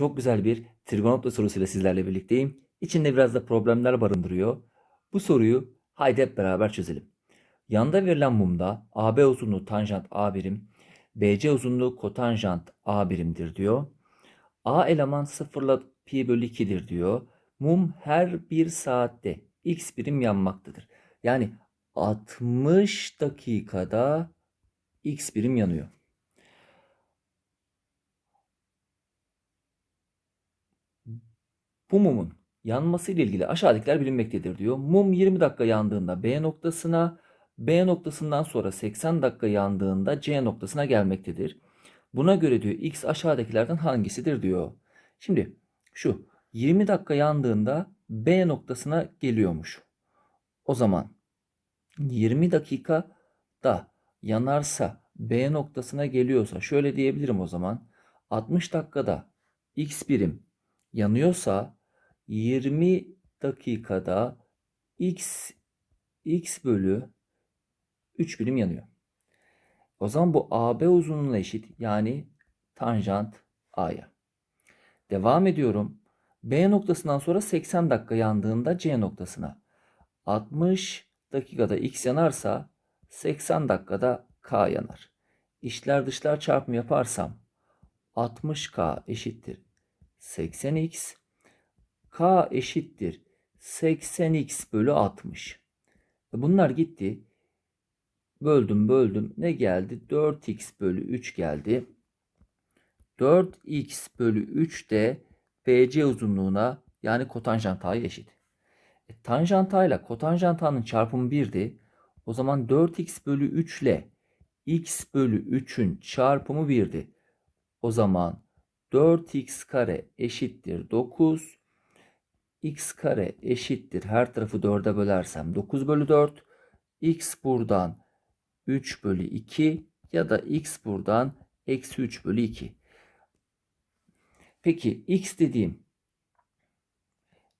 Çok güzel bir trigonometri sorusuyla sizlerle birlikteyim. İçinde biraz da problemler barındırıyor. Bu soruyu haydi hep beraber çözelim. Yanda verilen mumda AB uzunluğu tanjant A birim, BC uzunluğu kotanjant A birimdir diyor. A eleman sıfırla pi bölü 2'dir diyor. Mum her bir saatte x birim yanmaktadır. Yani 60 dakikada x birim yanıyor. Bu mumun yanması ile ilgili aşağıdakiler bilinmektedir diyor. Mum 20 dakika yandığında B noktasına, B noktasından sonra 80 dakika yandığında C noktasına gelmektedir. Buna göre diyor x aşağıdakilerden hangisidir diyor. Şimdi şu 20 dakika yandığında B noktasına geliyormuş. O zaman 20 dakikada yanarsa B noktasına geliyorsa şöyle diyebilirim o zaman. 60 dakikada x birim yanıyorsa 20 dakikada x x bölü 3 birim yanıyor. O zaman bu AB uzunluğuna eşit yani tanjant A'ya. Devam ediyorum. B noktasından sonra 80 dakika yandığında C noktasına. 60 dakikada X yanarsa 80 dakikada K yanar. İşler dışlar çarpımı yaparsam 60K eşittir 80X. K eşittir 80X bölü 60. Bunlar gitti. Böldüm böldüm. Ne geldi? 4x bölü 3 geldi. 4x bölü 3 de BC uzunluğuna yani kotanjant A'ya eşit. E, tanjant A ile kotanjant A'nın çarpımı 1'di. O zaman 4x bölü 3 ile x bölü 3'ün çarpımı 1'di. O zaman 4x kare eşittir 9. x kare eşittir her tarafı 4'e bölersem 9 bölü 4. x buradan 3 bölü 2 ya da x buradan eksi 3 bölü 2. Peki x dediğim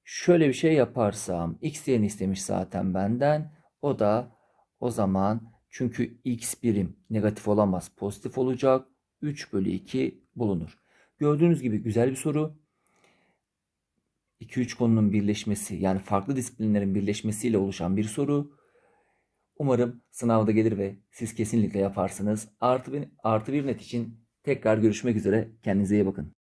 şöyle bir şey yaparsam x değerini istemiş zaten benden. O da o zaman çünkü x birim negatif olamaz pozitif olacak. 3 bölü 2 bulunur. Gördüğünüz gibi güzel bir soru. 2-3 konunun birleşmesi yani farklı disiplinlerin birleşmesiyle oluşan bir soru. Umarım sınavda gelir ve siz kesinlikle yaparsınız. Artı bir, artı bir net için tekrar görüşmek üzere. Kendinize iyi bakın.